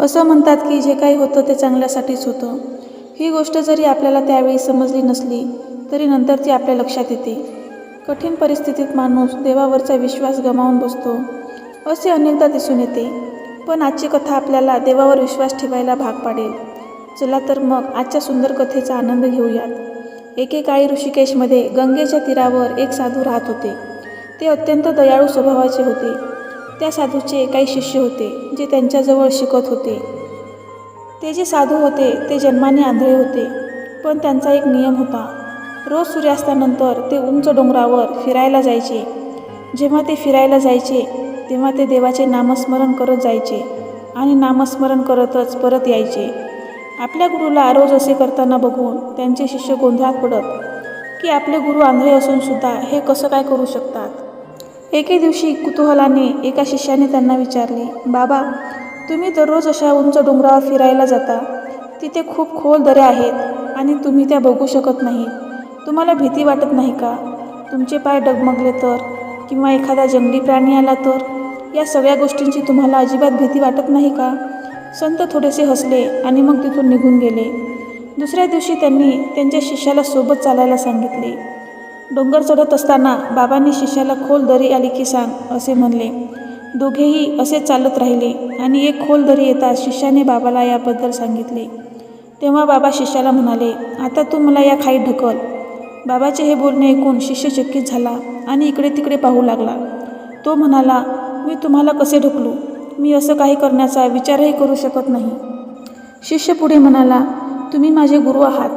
असं म्हणतात की जे काही होतं ते चांगल्यासाठीच होतं. ही गोष्ट जरी आपल्याला त्यावेळी समजली नसली तरी नंतर ती आपल्या लक्षात येते. कठीण परिस्थितीत माणूस देवावरचा विश्वास गमावून बसतो असे अनेकदा दिसून येते. पण आजची कथा आपल्याला देवावर विश्वास ठेवायला भाग पाडेल. चला तर मग आजच्या सुंदर कथेचा आनंद घेऊयात. एकेकाळी ऋषिकेशमध्ये गंगेच्या तीरावर एक साधू राहत होते. ते अत्यंत दयाळू स्वभावाचे होते. त्या साधूचे काही शिष्य होते जे त्यांच्याजवळ शिकत होते. ते जे साधू होते ते जन्माने आंधळे होते पण त्यांचा एक नियम होता. रोज सूर्यास्तानंतर ते उंच डोंगरावर फिरायला जायचे. जेव्हा ते फिरायला जायचे तेव्हा ते देवाचे नामस्मरण करत जायचे आणि नामस्मरण करतच परत यायचे. आपल्या गुरुला रोज असे करताना बघून त्यांचे शिष्य गोंधळात पडत की आपले गुरु आंधळे असूनसुद्धा हे कसं काय करू शकतात? एके दिवशी कुतूहलाने एका शिष्याने त्यांना विचारले बाबा तुम्ही दररोज अशा उंच डोंगरावर फिरायला जाता. तिथे खूप खोल दऱ्या आहेत आणि तुम्ही त्या बघू शकत नाही. तुम्हाला भीती वाटत नाही का? तुमचे पाय डगमगले तर? किंवा एखादा जंगली प्राणी आला तर? या सगळ्या गोष्टींची तुम्हाला अजिबात भीती वाटत नाही का? संत थोडेसे हसले आणि मग तिथून निघून गेले. दुसऱ्या दिवशी त्यांनी त्यांच्या शिष्याला सोबत चालायला सांगितले. डोंगर चढत असताना बाबांनी शिष्याला खोल दरी आली की सांग असे म्हणले. दोघेही असे चालत राहिले आणि एक खोल दरी येताच शिष्याने बाबाला याबद्दल सांगितले. तेव्हा बाबा शिष्याला म्हणाले आता तू मला या खाईत ढकल. बाबाचे हे बोलणे ऐकून शिष्य चकित झाला आणि इकडे तिकडे पाहू लागला. तो म्हणाला मी तुम्हाला कसे ढकलू? मी असं काही करण्याचा विचारही करू शकत नाही. शिष्य पुढे म्हणाला तुम्ही माझे गुरु आहात.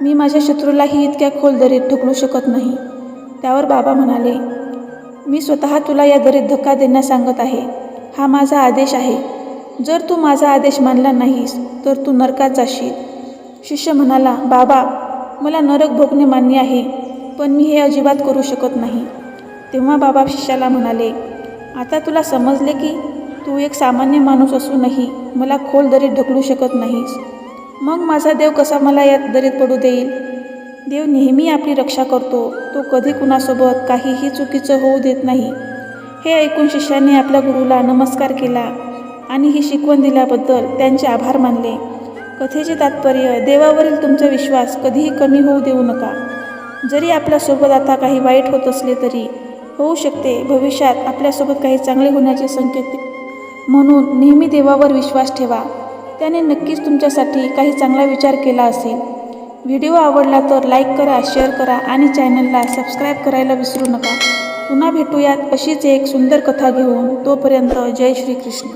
मी माझ्या शत्रूलाही इतक्या खोल दरीत ढकलू शकत नाही. त्यावर बाबा म्हणाले मी स्वतः तुला या दरीत धक्का देण्यास सांगत आहे. हा माझा आदेश आहे. जर तू माझा आदेश मानला नाहीस तर तू नरकात जाशील. शिष्य म्हणाला बाबा मला नरक भोगणे मान्य आहे पण मी हे अजिबात करू शकत नाही. तेव्हा बाबा शिष्याला म्हणाले आता तुला समजले की तू एक सामान्य माणूस असूनही मला खोल दरीत ढकलू शकत नाहीस. मग माझा देव कसा मला यात दरीत पडू देईल? देव नेहमी आपली रक्षा करतो. तो कधी कुणासोबत काहीही चुकीचं होऊ देत नाही. हे ऐकून शिष्याने आपल्या गुरुला नमस्कार केला आणि ही शिकवण दिल्याबद्दल त्यांचे आभार मानले. कथेचे तात्पर्य देवावरील तुमचा विश्वास कधीही कमी होऊ देऊ नका. जरी आपल्यासोबत आता काही वाईट होत असले तरी होऊ शकते. भविष्यात आपल्यासोबत काही चांगले होण्याचे संकेत म्हणून नेहमी देवावर विश्वास ठेवा. त्याने नक्कीच तुमच्यासाठी काही चांगला विचार केला असेल. व्हिडिओ आवडला तर लाईक करा शेअर करा आणि चॅनलला सबस्क्राईब करायला विसरू नका. पुन्हा भेटूयात अशीच एक सुंदर कथा घेऊन. तोपर्यंत जय श्रीकृष्ण.